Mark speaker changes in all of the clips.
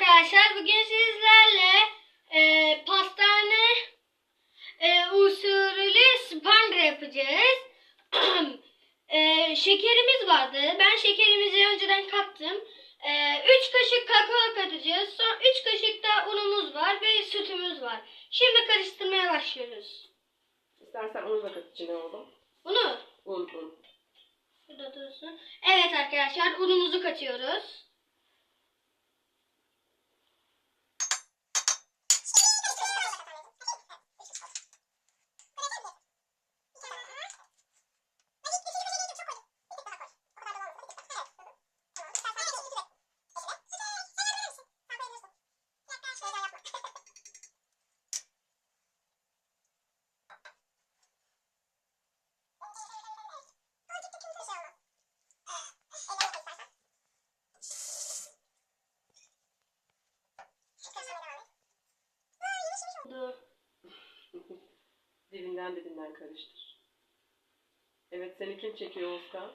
Speaker 1: arkadaşlar. Bugün sizlerle e, pastane e, usulü spandre yapacağız. e, şekerimiz vardı. Ben şekerimizi önceden kattım. 3 kaşık kakao katacağız. Son 3 kaşık da unumuz var ve sütümüz var. Şimdi karıştırmaya başlıyoruz.
Speaker 2: İstersen onu da kat içine oğlum.
Speaker 1: Bunu
Speaker 2: Un un.
Speaker 1: Burada dursun. Evet arkadaşlar unumuzu katıyoruz. Dur.
Speaker 2: Dibinden dibinden karıştır. Evet seni kim çekiyor Özkan?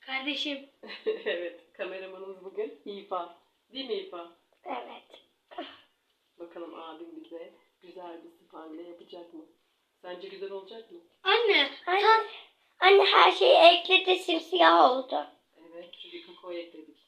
Speaker 1: Kardeşim.
Speaker 2: evet kameramanımız bugün İfa. Değil mi İfa?
Speaker 3: Evet.
Speaker 2: Bakalım abim bize güzel bir spangle yapacak mı? Sence güzel olacak mı?
Speaker 1: Anne.
Speaker 3: Anne, anne her şeyi ekledi simsiyah oldu.
Speaker 2: Evet çünkü kakao ekledik.